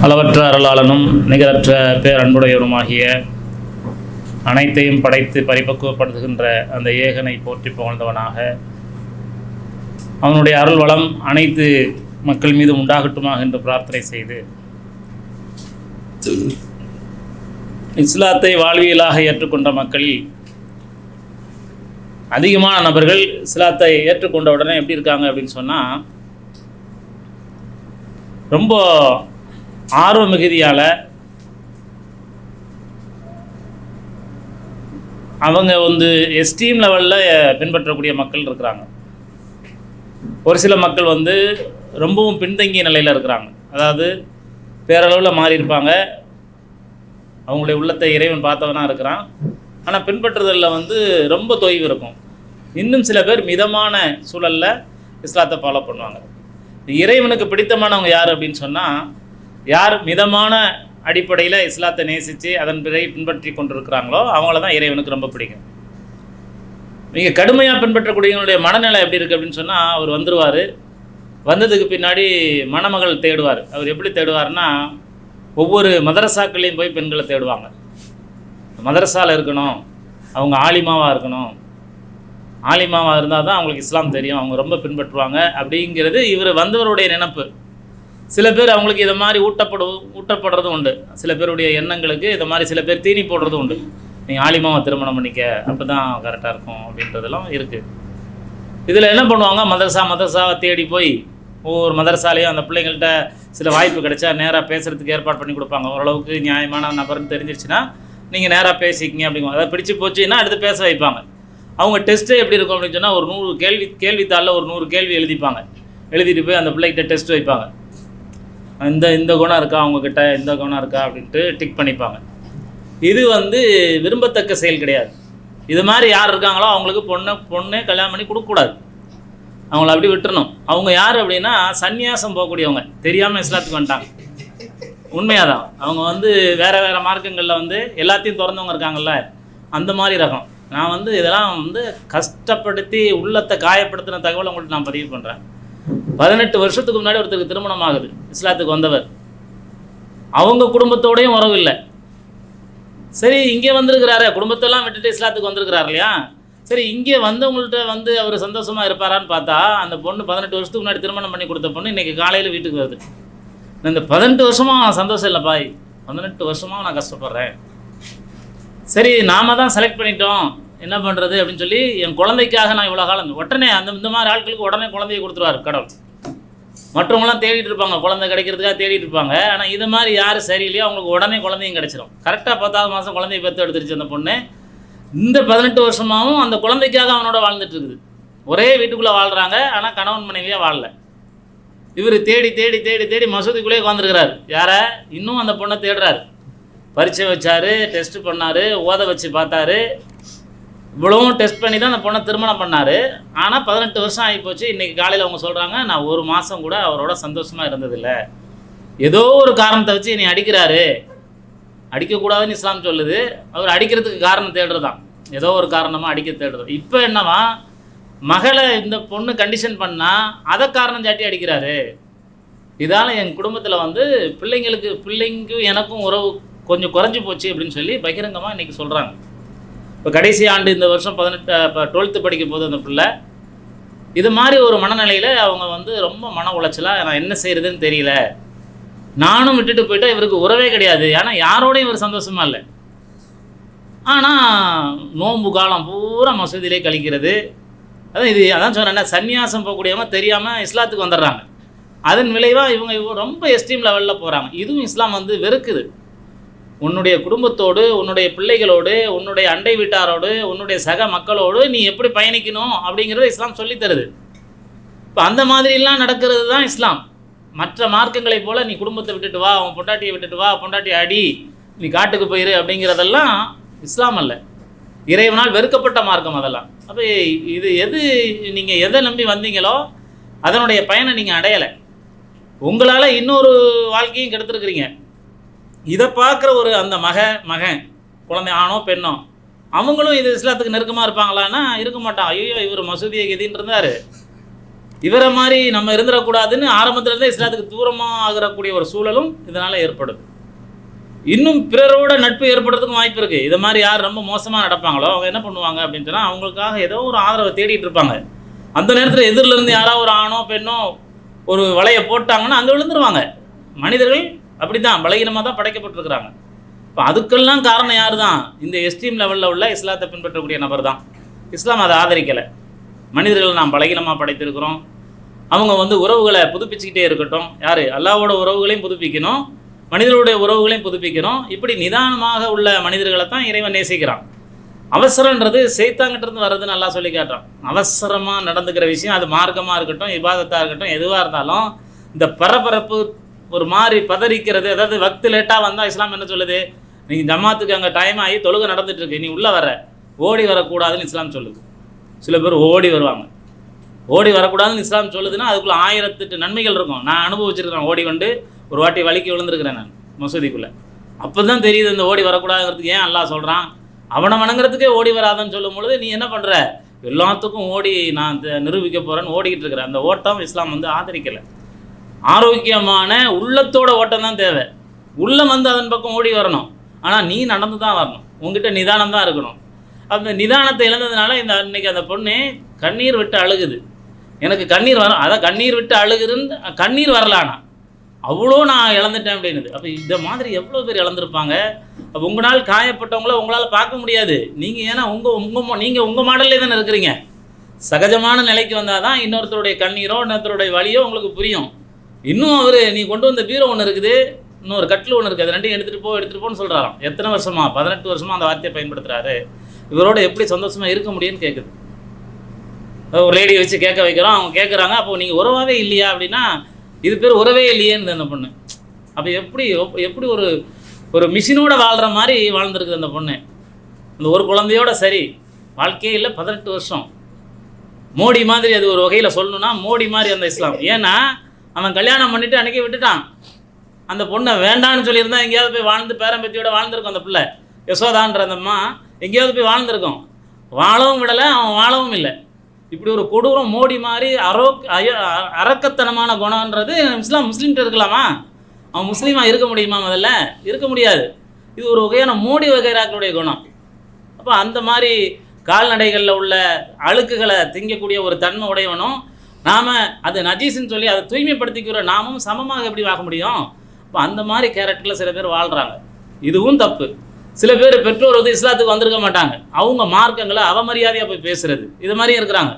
அளவற்ற அருளாளனும் நிகரற்ற பேரன்புடையவருமாகிய அனைத்தையும் படைத்து பரிபக்குவப்படுத்துகின்ற அந்த ஏகனை போற்றி புகழ்ந்தவனாக அவனுடைய அருள் வளம் அனைத்து மக்கள் மீது உண்டாகட்டுமாக என்று பிரார்த்தனை செய்து இஸ்லாத்தை வாழ்வியலாக ஏற்றுக்கொண்ட மக்களில் அதிகமான நபர்கள் இஸ்லாத்தை ஏற்றுக்கொண்ட உடனே எப்படி இருக்காங்க அப்படின்னு சொன்னால் ரொம்ப ஆர்வ மிகுதியால் அவங்க வந்து எஸ்டீம் லெவலில் பின்பற்றக்கூடிய மக்கள் இருக்கிறாங்க. ஒரு சில மக்கள் வந்து ரொம்பவும் பின்தங்கிய நிலையில் இருக்கிறாங்க. அதாவது பேரளவில் மாறி இருப்பாங்க. அவங்களுடைய உள்ளத்தை இறைவன் பார்த்தவனாக இருக்கிறான். ஆனால் பின்பற்றுதலில் வந்து ரொம்ப தொய்வு இருக்கும். இன்னும் சில பேர் மிதமான சூழலில் இஸ்லாத்தை ஃபாலோ பண்ணுவாங்க. இறைவனுக்கு பிடித்தமானவங்க யார் அப்படின்னு சொன்னால் யார் மிதமான அடிப்படையில் இஸ்லாத்தை நேசித்து அதன் பிறகு பின்பற்றி கொண்டிருக்கிறாங்களோ அவங்கள தான் இறைவனுக்கு ரொம்ப பிடிக்கும். நீங்கள் கடுமையாக பின்பற்றக்கூடியவங்களுடைய மனநிலை எப்படி இருக்குது அப்படின்னு சொன்னால் அவர் வந்துடுவார் வந்ததுக்கு பின்னாடி மணமகள் தேடுவார். அவர் எப்படி தேடுவார்னா ஒவ்வொரு மதரசாக்கள்லேயும் போய் பெண்களை தேடுவாங்க. மதரசாவில் இருக்கணும் அவங்க ஆலிமாவாக இருக்கணும். ஆலிமாவாக இருந்தால் தான் அவங்களுக்கு இஸ்லாம் தெரியும். அவங்க ரொம்ப பின்பற்றுவாங்க. அப்படிங்கிறது இவர் வந்தவருடைய நினப்பு. சில பேர் அவங்களுக்கு இதை மாதிரி ஊட்டப்படு ஊட்டப்படுறதும் உண்டு. சில பேருடைய எண்ணங்களுக்கு இதை மாதிரி சில பேர் தீனி போடுறதும் உண்டு. நீங்கள் ஆலிமாவை திருமணம் பண்ணிக்க அப்போ தான் கரெக்டாக இருக்கும் அப்படின்றதெல்லாம் இருக்குது இதில் என்ன பண்ணுவாங்க? மதரசா மதரசாவை தேடி போய் ஒவ்வொரு மதரசாலையும் அந்த பிள்ளைங்கள்ட்ட சில வாய்ப்பு கிடைச்சா நேராக பேசுகிறதுக்கு ஏற்பாடு பண்ணி கொடுப்பாங்க. ஓரளவுக்கு நியாயமான நபர்னு தெரிஞ்சிருச்சுன்னா நீங்கள் நேராக பேசிக்கிங்க அப்படிங்க அதை பிடிச்சி போச்சுன்னா அடுத்து பேச வைப்பாங்க. அவங்க டெஸ்ட்டே எப்படி இருக்கும் அப்படின்னு சொன்னால் ஒரு நூறு கேள்வி கேள்வித்தாளில் ஒரு நூறு கேள்வி எழுதிப்பாங்க. எழுதிட்டு போய் அந்த பிள்ளைகிட்ட டெஸ்ட் வைப்பாங்க. இந்த இந்த குணம் இருக்கா அவங்கக்கிட்ட இந்த குணம் இருக்கா அப்படின்ட்டு டிக் பண்ணிப்பாங்க. இது வந்து விரும்பத்தக்க செயல் கிடையாது. இது மாதிரி யார் இருக்காங்களோ அவங்களுக்கு பொண்ணை பொண்ணே கல்யாணம் பண்ணி கொடுக்கக்கூடாது. அவங்கள அப்படி விட்டுறணும். அவங்க யார் அப்படின்னா சந்நியாசம் போகக்கூடியவங்க. தெரியாமல் இஸ்லாத்துக்கு வந்துட்டாங்க. உண்மையாக தான் அவங்க வந்து வேறு வேறு மார்க்கங்களில் வந்து எல்லாத்தையும் திறந்தவங்க இருக்காங்கல்ல. அந்த மாதிரி ரகம். நான் வந்து இதெல்லாம் வந்து கஷ்டப்படுத்தி உள்ளத்தை காயப்படுத்தின தகவலை உங்கள்கிட்ட நான் பதிவு பண்ணுறேன் பதினெட்டு வருஷத்துக்கு முன்னாடி ஒருத்தருக்கு திருமணம் ஆகுது இஸ்லாத்துக்கு வந்தவர். அவங்க குடும்பத்தோடையும் உறவு இல்லை. சரி இங்கே வந்திருக்கிறாரு குடும்பத்தெல்லாம் விட்டுட்டு இஸ்லாத்துக்கு வந்திருக்கிறார் இல்லையா? சரி இங்கே வந்தவங்கள்ட்ட வந்து அவர் சந்தோஷமாக இருப்பாரான்னு பார்த்தா அந்த பொண்ணு பதினெட்டு வருஷத்துக்கு முன்னாடி திருமணம் பண்ணி கொடுத்த பொண்ணு இன்றைக்கி காலையில் வீட்டுக்கு வருது. இந்த பதினெட்டு வருஷமாக சந்தோஷம் இல்லை பாய். பதினெட்டு வருஷமாக நான் கஷ்டப்படுறேன். சரி நாம தான் செலக்ட் பண்ணிட்டோம். என்ன பண்ணுறது அப்படின்னு சொல்லி என் குழந்தைக்காக நான் இவ்வளோ காலம் உடனே அந்த இந்த மாதிரி ஆட்களுக்கு உடனே குழந்தைய கொடுத்துருவார் கடவுள். மற்றவங்களாம் தேடிட்டு இருப்பாங்க குழந்தை கிடைக்கிறதுக்காக தேடிட்டு இருப்பாங்க. ஆனால் இது மாதிரி யார் சரியில்லையோ அவங்களுக்கு உடனே குழந்தையும் கிடைச்சிரும். கரெக்டாக பத்தாவது மாதம் குழந்தைய பெற்று எடுத்துருச்சு அந்த பொண்ணு. இந்த பதினெட்டு வருஷமாகவும் அந்த குழந்தைக்காக அவனோட வாழ்ந்துட்டு இருக்குது. ஒரே வீட்டுக்குள்ளே வாழ்கிறாங்க ஆனால் கணவன் மனைவியாக வாழல. இவர் தேடி தேடி தேடி தேடி மசூதிக்குள்ளேயே உட்காந்துருக்கிறார் யாரை? இன்னும் அந்த பொண்ணை தேடுறாரு. பரீட்சை வச்சார் டெஸ்ட் பண்ணார் ஓத வச்சு பார்த்தாரு. இவ்வளவும் டெஸ்ட் பண்ணி தான் அந்த பொண்ணை திருமணம் பண்ணார். ஆனால் பதினெட்டு வருஷம் ஆகிப்போச்சு. இன்றைக்கி காலையில் அவங்க சொல்கிறாங்க நான் ஒரு மாதம் கூட அவரோட சந்தோஷமாக இருந்ததில்லை. ஏதோ ஒரு காரணத்தை வச்சு என்னை அடிக்கிறாரு. அடிக்கக்கூடாதுன்னு இஸ்லாம் சொல்லுது. அவர் அடிக்கிறதுக்கு காரணம் தேடுறதான் ஏதோ ஒரு காரணமாக அடிக்க தேடுறது இப்போ என்னவா? மகளை இந்த பொண்ணு கண்டிஷன் பண்ணால் அதை காரணம் சாட்டி அடிக்கிறாரு. இதால் என் குடும்பத்தில் வந்து பிள்ளைங்களுக்கு பிள்ளைங்கும் எனக்கும் உறவு கொஞ்சம் குறைஞ்சி போச்சு அப்படின்னு சொல்லி பகிரங்கமாக இன்றைக்கி சொல்கிறாங்க இப்போ கடைசி ஆண்டு இந்த வருஷம் பதினெட்டு இப்போ டுவெல்த்து படிக்கும் போது அந்த பிள்ளை இது மாதிரி ஒரு மனநிலையில் அவங்க வந்து ரொம்ப மன உளைச்சலாக நான் என்ன செய்கிறதுன்னு தெரியல. நானும் விட்டுட்டு போயிட்டா இவருக்கு உறவே கிடையாது. ஏன்னா யாரோடையும் இவர் சந்தோஷமா இல்லை. ஆனால் நோன்பு காலம் பூரா மசூதியிலே கழிக்கிறது. அதான் இது அதான் சொன்னேன் சன்னியாசம் போகக்கூடியவங்க தெரியாமல் இஸ்லாத்துக்கு வந்துடுறாங்க. அதன் விளைவாக இவங்க இவங்க ரொம்ப எஸ்ட்ரீம் லெவலில் போகிறாங்க இதுவும் இஸ்லாம் வந்து வெறுக்குது. உன்னுடைய குடும்பத்தோடு உன்னுடைய பிள்ளைகளோடு உன்னுடைய அண்டை வீட்டாரோடு உன்னுடைய சக மக்களோடு நீ எப்படி பயணிக்கணும் அப்படிங்கிறத இஸ்லாம் சொல்லித்தருது இப்போ அந்த மாதிரிலாம் நடக்கிறது தான் இஸ்லாம். மற்ற மார்க்கங்களைப் போல் நீ குடும்பத்தை விட்டுட்டு வா உன் பொண்டாட்டியை விட்டுட்டு வா பொண்டாட்டி அடி நீ காட்டுக்கு போயிரு அப்படிங்கிறதெல்லாம் இஸ்லாம் அல்ல. இறைவனால் வெறுக்கப்பட்ட மார்க்கம் அதெல்லாம். அப்போ இது எது நீங்கள் எதை நம்பி வந்தீங்களோ அதனுடைய பயனை நீங்கள் அடையலை. உங்களால் இன்னொரு வாழ்க்கையும் கெடுத்துருக்குறீங்க. இதை பார்க்குற ஒரு அந்த மக மகன் குழந்தை ஆணோ பெண்ணோ அவங்களும் இது இஸ்லாத்துக்கு நெருக்கமாக இருப்பாங்களான்னா இருக்க மாட்டான். ஐயோ இவர் மசூதியை கெதின்னு இருந்தார். இவரை மாதிரி நம்ம இருந்துடக்கூடாதுன்னு ஆரம்பத்துலேருந்தே இஸ்லாத்துக்கு தூரமாக ஆகிறக்கூடிய ஒரு சூழலும் இதனால் ஏற்படுது. இன்னும் பிறரோட நட்பு ஏற்படுறதுக்கும் வாய்ப்பு இருக்குது இதை மாதிரி யார் ரொம்ப மோசமாக நடப்பாங்களோ அவங்க என்ன பண்ணுவாங்க அப்படின்னு சொன்னால் அவங்களுக்காக ஏதோ ஒரு ஆதரவை தேடிட்டு இருப்பாங்க. அந்த நேரத்தில் எதிரில் இருந்து யாராவது ஒரு ஆணோ பெண்ணோ ஒரு வலையை போட்டாங்கன்னா அங்கே விழுந்துருவாங்க. மனிதர்கள் அப்படி தான் பலகீனமாக தான் படைக்கப்பட்டிருக்கிறாங்க. இப்போ அதுக்கெல்லாம் காரணம் யார் தான் இந்த எஸ்டீம் லெவலில் உள்ள இஸ்லாத்தை பின்பற்றக்கூடிய நபர் தான் இஸ்லாம் அதை ஆதரிக்கலை. மனிதர்களை நாம் பலகீனமாக படைத்திருக்கிறோம். அவங்க வந்து உறவுகளை புதுப்பிச்சுக்கிட்டே இருக்கட்டும். யார்? அல்லாவோட உறவுகளையும் புதுப்பிக்கணும். மனிதர்களுடைய உறவுகளையும் புதுப்பிக்கணும். இப்படி நிதானமாக உள்ள மனிதர்களை தான் இறைவன் நேசிக்கிறான். அவசரன்றது செய்தாங்கிட்டிருந்து வர்றது நல்லா சொல்லி காட்டுறான். அவசரமாக நடந்துக்கிற விஷயம் அது மார்க்கமாக இருக்கட்டும் விவாதத்தாக இருக்கட்டும் எதுவாக இருந்தாலும் இந்த பரபரப்பு ஒரு மாதிரி பதறிக்கிறது. அதாவது வக்து லேட்டாக வந்தால் இஸ்லாம் என்ன சொல்லுது? நீ ஜமாத்துக்கு அங்கே டைம் ஆகி தொழுகை நடந்துட்டு இருக்கு. நீ உள்ளே வர ஓடி வரக்கூடாதுன்னு இஸ்லாம் சொல்லுது. சில பேர் ஓடி வருவாங்க. ஓடி வரக்கூடாதுன்னு இஸ்லாம் சொல்லுதுன்னா அதுக்குள்ளே ஆயிரத்தெட்டு நன்மைகள் இருக்கும். நான் அனுபவிச்சிருக்கிறேன். ஓடி கொண்டு ஒரு வாட்டி வலிக்கு விழுந்திருக்கிறேன் நான் மசூதிக்குள்ளே. அப்போ தான் தெரியுது இந்த ஓடி வரக்கூடாதுங்கிறதுக்கு ஏன் அல்லா சொல்கிறான் அவனை வணங்குறதுக்கே ஓடி வராதன்னு சொல்லும் பொழுது நீ என்ன பண்ணுற எல்லாத்துக்கும் ஓடி நான் நிரூபிக்க போகிறேன்னு ஓடிக்கிட்டு இருக்கிறேன். அந்த ஓட்டம் இஸ்லாம் வந்து ஆதரிக்கலை. ஆரோக்கியமான உள்ளத்தோட ஓட்டம் தான் தேவை. உள்ளம் வந்து அதன் பக்கம் ஓடி வரணும். ஆனால் நீ நடந்து தான் வரணும். உங்ககிட்ட நிதானம் தான் இருக்கணும். அந்த நிதானத்தை இழந்ததுனால இந்த அன்னைக்கு அந்த பொண்ணு கண்ணீர் விட்டு அழுகுது. எனக்கு கண்ணீர் வரும் அதான் கண்ணீர் விட்டு அழுகுதுன்னு கண்ணீர் வரலானா? அவ்வளோ நான் இழந்துட்டேன் அப்படின்னுது. அப்போ இந்த மாதிரி எவ்வளோ பேர் இழந்திருப்பாங்க? அப்போ உங்களால் காயப்பட்டவங்கள உங்களால் பார்க்க முடியாது. நீங்கள் ஏன்னா உங்கள் உங்கள் நீங்கள் உங்கள் மாடல்லே தானே இருக்கிறீங்க. சகஜமான நிலைக்கு வந்தால் தான் இன்னொருத்தருடைய கண்ணீரோ இன்னொருத்தருடைய வழியோ உங்களுக்கு புரியும். இன்னும் அவர் நீ கொண்டு வந்த பீரோ ஒன்று இருக்குது இன்னொரு கட்டில் ஒன்று இருக்குது அது ரெண்டையும் எடுத்துகிட்டு போ எடுத்துகிட்டு போன்னு சொல்கிறாராம் எத்தனை வருஷமா? பதினெட்டு வருஷமா அந்த வார்த்தையை பயன்படுத்துகிறாரு இவரோட எப்படி சந்தோஷமாக இருக்க முடியும்னு கேட்குது ஒரு லேடி வச்சு கேட்க வைக்கிறோம் அவங்க கேட்குறாங்க அப்போ நீங்கள் உறவாகவே இல்லையா அப்படின்னா இது பேர் உறவே இல்லையேன்னு அந்த பொண்ணு. அப்போ எப்படி எப்படி ஒரு ஒரு மிஷினோட வாழ்கிற மாதிரி வாழ்ந்துருக்குது அந்த பொண்ணு. அந்த ஒரு குழந்தையோட சரி வாழ்க்கையே இல்லை பதினெட்டு வருஷம். மோடி மாதிரி அது ஒரு வகையில் சொல்லணும்னா மோடி மாதிரி அந்த இஸ்லாம். ஏன்னா அவன் கல்யாணம் பண்ணிட்டு அன்றைக்கி விட்டுட்டான். அந்த பொண்ணை வேண்டான்னு சொல்லியிருந்தா எங்கேயாவது போய் வாழ்ந்து பேரம்பத்தியோட வாழ்ந்திருக்கும் அந்த பிள்ளை. யசோதான்ற அந்த அம்மா எங்கேயாவது போய் வாழ்ந்துருக்கோம். வாழவும் விடலை அவன் வாழவும் இல்லை. இப்படி ஒரு கொடூரம் மோடி மாதிரி அரோ அ- அரக்கத்தனமான குணம்ன்றது இஸ்லாம் முஸ்லீம்கிட்ட இருக்கலாமா? அவன் முஸ்லீமாக இருக்க முடியுமா முதல்ல? இருக்க முடியாது. இது ஒரு வகையான மோடி வகைராக்களுடைய குணம். அப்போ அந்த மாதிரி கால்நடைகளில் உள்ள அழுக்குகளை திங்கக்கூடிய ஒரு தன்மை உடையவனும் நாம் அது நஜீஸ்ன்னு சொல்லி அதை தூய்மைப்படுத்திக்கிற நாமும் சமமாக எப்படி வாங்க முடியும்? இப்போ அந்த மாதிரி கேரக்டரில் சில பேர் வாழ்கிறாங்க இதுவும் தப்பு. சில பேர் பெற்றோர் வந்து இஸ்லாத்துக்கு வந்திருக்க மாட்டாங்க. அவங்க மார்க்கங்களை அவமரியாதையாக போய் பேசுகிறது இது மாதிரி இருக்கிறாங்க.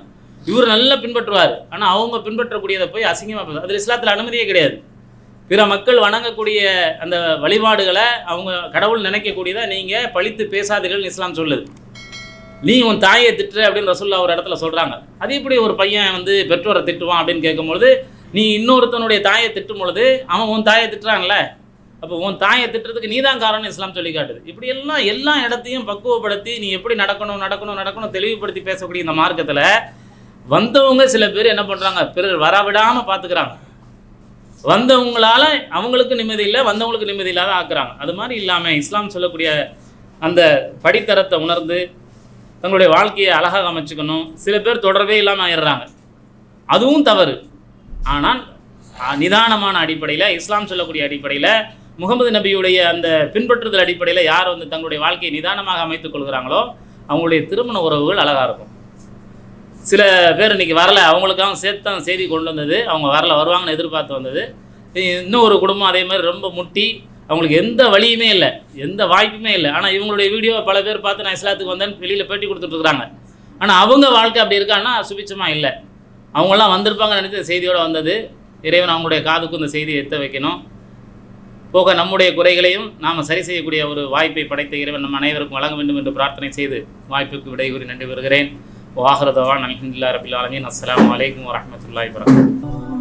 இவர் நல்லா பின்பற்றுவார். ஆனால் அவங்க பின்பற்றக்கூடியதை போய் அசிங்கமாக பேச அதில் இஸ்லாத்தில் அனுமதியே கிடையாது. பிற மக்கள் வணங்கக்கூடிய அந்த வழிபாடுகளை அவங்க கடவுள் நினைக்கக்கூடியதை நீங்கள் பழித்து பேசாதீர்கள் இஸ்லாம் சொல்லுது. நீ உன் தாயை திட்டுற அப்படின்னு ரசுல்லா ஒரு இடத்துல சொல்கிறாங்க அது இப்படி ஒரு பையன் வந்து பெற்றோரை திட்டுவான் அப்படின்னு கேட்கும்பொழுது நீ இன்னொருத்தனுடைய தாயை திட்டும் பொழுது அவன் உன் தாயை திட்டுறான்ல? அப்போ உன் தாயை திட்டுறதுக்கு நீ தான் காரணம் இஸ்லாம் சொல்லி காட்டுது. இப்படி எல்லாம் எல்லா இடத்தையும் பக்குவப்படுத்தி நீ எப்படி நடக்கணும் நடக்கணும் நடக்கணும் தெளிவுபடுத்தி பேசக்கூடிய இந்த மார்க்கத்தில் வந்தவங்க சில பேர் என்ன பண்ணுறாங்க பிறர் வரவிடாமல் பார்த்துக்கிறாங்க வந்தவங்களால அவங்களுக்கு நிம்மதி இல்லை வந்தவங்களுக்கு நிம்மதி இல்லாத ஆக்குறாங்க. அது மாதிரி இல்லாமல் இஸ்லாம் சொல்லக்கூடிய அந்த படித்தரத்தை உணர்ந்து தங்களுடைய வாழ்க்கையை அழகாக அமைச்சுக்கணும் சில பேர் தொடர்பே இல்லாமல் ஆயிடுறாங்க. அதுவும் தவறு. ஆனால் நிதானமான அடிப்படையில் இஸ்லாம் சொல்லக்கூடிய அடிப்படையில் முகமது நபியுடைய அந்த பின்பற்றுதல் அடிப்படையில் யார் வந்து தங்களுடைய வாழ்க்கையை நிதானமாக அமைத்துக் கொள்கிறாங்களோ அவங்களுடைய திருமண உறவுகள் அழகாக இருக்கும். சில பேர் இன்னைக்கு வரல அவங்களுக்காக சேர்த்து தான் செய்தி கொண்டு வந்தது. அவங்க வரல வருவாங்கன்னு எதிர்பார்த்து வந்தது. இன்னும் ஒரு குடும்பம் அதே மாதிரி ரொம்ப முட்டி அவங்களுக்கு எந்த வழியுமே இல்லை. எந்த வாய்ப்புமே இல்லை. ஆனால் இவங்களுடைய வீடியோ பல பேர் பார்த்து நான் இஸ்லாத்துக்கு வந்தேன்னு வெளியில் பேட்டி கொடுத்துட்ருக்குறாங்க ஆனால் அவங்க வாழ்க்கை அப்படி இருக்கான்னா சுபிச்சமாக இல்லை. அவங்களாம் வந்திருப்பாங்க நினைத்து செய்தியோடு வந்தது. இறைவன் அவங்களுடைய காதுக்கும் இந்த செய்தியை எத்த வைக்கணும். போக நம்முடைய குறைகளையும் நாம் சரி செய்யக்கூடிய ஒரு வாய்ப்பை படைத்த இறைவன் நம் அனைவருக்கும் வழங்க வேண்டும் என்று பிரார்த்தனை செய்து வாய்ப்புக்கு விடை கூறி நன்றி வருகிறேன் வாஹரதவான் அலமதுல்லா ரபில் ஆலமீன். அஸ்லாம் அலைக்கும் வரமத்துல்லாய் வரகம்